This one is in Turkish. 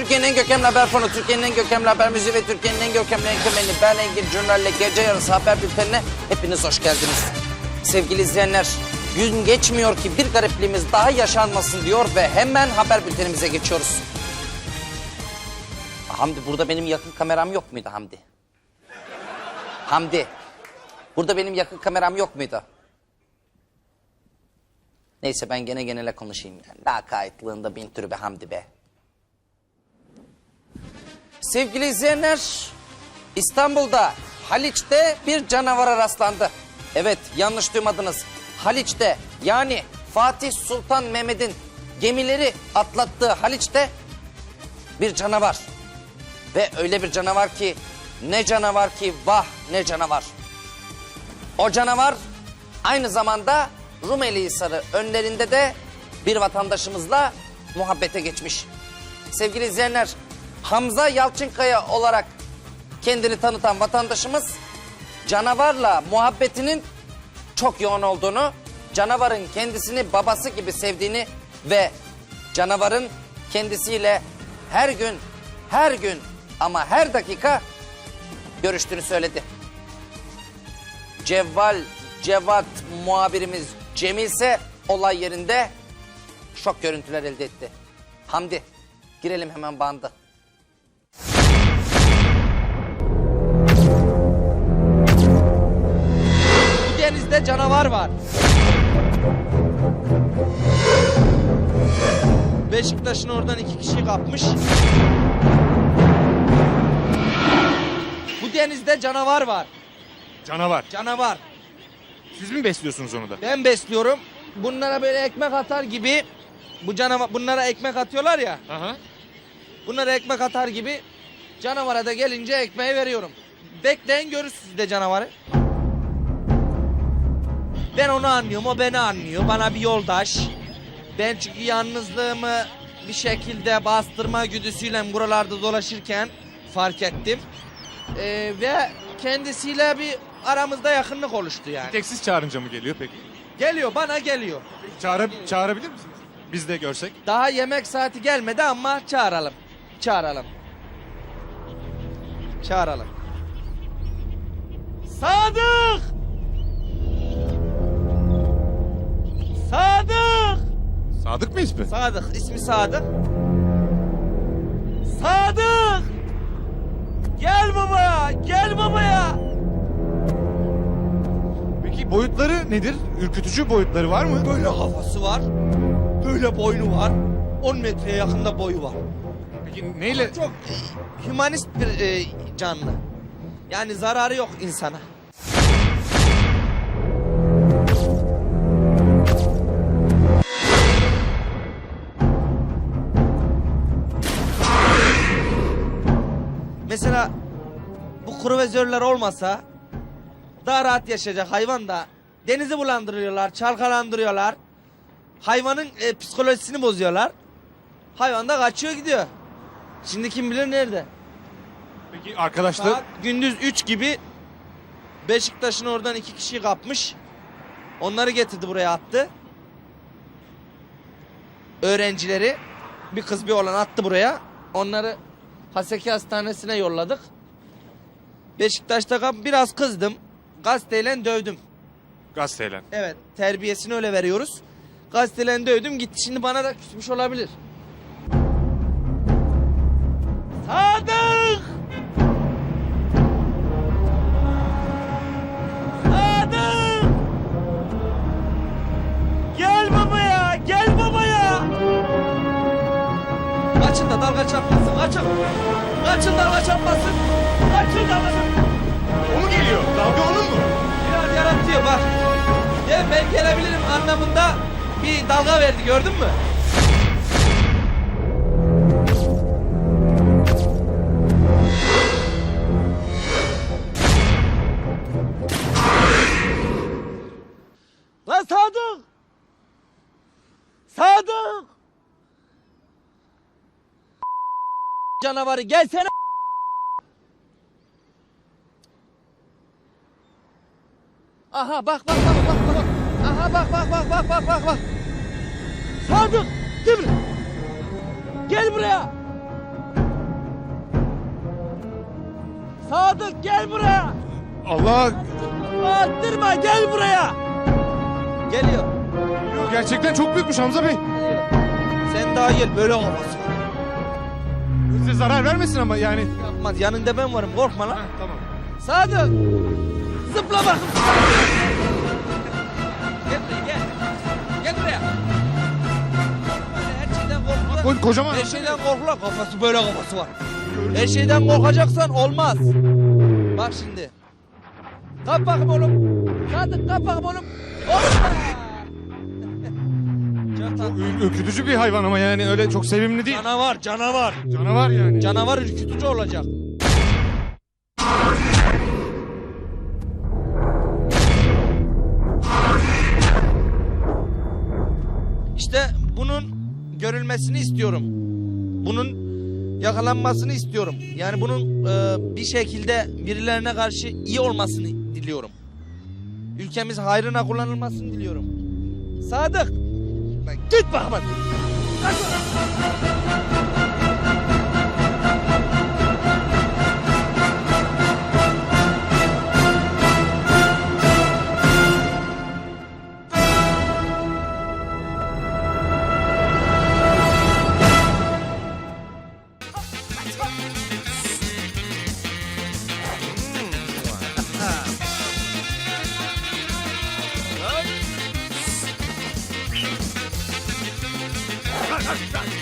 Türkiye'nin en görkemli haber fonu, Türkiye'nin en görkemli haber müziği ve Türkiye'nin en görkemli enkemeni ben Engin Jurnal'le gece yarısı haber bültenine hepiniz hoş geldiniz. Sevgili izleyenler, gün geçmiyor ki bir garipliğimiz daha yaşanmasın diyor ve hemen haber bültenimize geçiyoruz. Hamdi burada benim yakın kameram yok muydu Hamdi? Hamdi, burada benim yakın kameram yok muydu? Neyse ben gene genele konuşayım. Yani. Daha kayıtlığında bin türü be Hamdi be. Sevgili izleyenler, İstanbul'da Haliç'te bir canavara rastlandı. Evet, yanlış duymadınız. Haliç'te yani Fatih Sultan Mehmet'in gemileri atlattığı Haliç'te bir canavar. Ve öyle bir canavar ki ne canavar ki vah ne canavar. O canavar aynı zamanda Rumeli Hisarı önlerinde de bir vatandaşımızla muhabbete geçmiş. Sevgili izleyenler, Hamza Yalçınkaya olarak kendini tanıtan vatandaşımız canavarla muhabbetinin çok yoğun olduğunu, canavarın kendisini babası gibi sevdiğini ve canavarın kendisiyle her gün, her gün ama her dakika görüştüğünü söyledi. Cevval Cevat muhabirimiz Cemil ise olay yerinde şok görüntüler elde etti. Hamdi girelim hemen bandı. Denizde canavar var. Beşiktaş'ın oradan iki kişi kapmış. Bu denizde canavar var. Canavar. Canavar. Siz mi besliyorsunuz onu da? Ben besliyorum. Bunlara böyle ekmek atar gibi bu canavar bunlara ekmek atıyorlar ya. Aha. Bunlara ekmek atar gibi canavara da gelince ekmeği veriyorum. Bekleyin görürsünüz de canavarı. Ben onu anlıyorum, o beni anlıyor. Bana bir yoldaş. Ben çünkü yalnızlığımı bir şekilde bastırma güdüsüyle buralarda dolaşırken fark ettim. Ee, ve kendisiyle bir aramızda yakınlık oluştu yani. Tek siz çağırınca mı geliyor peki? Geliyor, bana geliyor. Çağıra, çağırabilir misiniz? Biz de görsek. Daha yemek saati gelmedi ama çağıralım. Çağıralım. Çağıralım. Sadık! Sadık mı ismi? Sadık, ismi Sadık. Sadık! Gel babaya, gel babaya. Peki boyutları nedir? Ürkütücü boyutları var mı? Böyle kafası var, böyle boynu var. 10 metreye yakında boyu var. Peki neyle? Çok hümanist bir e, canlı. Yani zararı yok insana. Mesela bu kruvazörler olmasa daha rahat yaşayacak hayvan da denizi bulandırıyorlar, çalkalandırıyorlar. Hayvanın e, psikolojisini bozuyorlar. Hayvan da kaçıyor gidiyor. Şimdi kim bilir nerede? Peki arkadaşlar Saat gündüz 3 gibi Beşiktaş'ın oradan iki kişiyi kapmış. Onları getirdi buraya attı. Öğrencileri bir kız bir oğlan attı buraya. Onları Haseki Hastanesi'ne yolladık. Beşiktaş'ta biraz kızdım. Gazeteyle dövdüm. gazeteyle. Evet terbiyesini öyle veriyoruz. Gazeteyle dövdüm gitti şimdi bana da küsmüş olabilir. Sadık! Kaçın! Kaçın dalga çarpmasın! Kaçın çarpmasın! O mu geliyor? Dalga onun mu? Biraz yaratıyor bak. Ya ben gelebilirim anlamında bir dalga verdi gördün mü? Lan Sadık! Sadık! canavarı gelsene. Aha bak bak bak bak bak. Aha bak bak bak bak bak bak bak. Sadık Dibri. Gel buraya. Sadık gel buraya. Allah. Attırma gel buraya. Geliyor. Geliyor gerçekten çok büyükmüş Hamza Bey. Sen daha gel böyle olmasın. Size zarar vermesin ama yani. Yapmaz yanında ben varım korkma lan. Heh, tamam. Sadık. Zıpla bakın. Gel buraya gel. Gel buraya. Her şeyden korkulur. Ko- kocaman. Her şeyden korkulur. Kafası böyle kafası var. Her şeyden korkacaksan olmaz. Bak şimdi. Kalk bakayım oğlum. Sadık kalk bakayım oğlum. Hoppa. Çok. Ür- ürkütücü bir hayvan ama yani öyle çok sevimli değil. Canavar canavar. Canavar yani. Canavar ürkütücü olacak. İşte bunun görülmesini istiyorum. Bunun yakalanmasını istiyorum. Yani bunun e, bir şekilde birilerine karşı iyi olmasını diliyorum. Ülkemiz hayrına kullanılmasını diliyorum. Sadık. Like, dit maar! Así.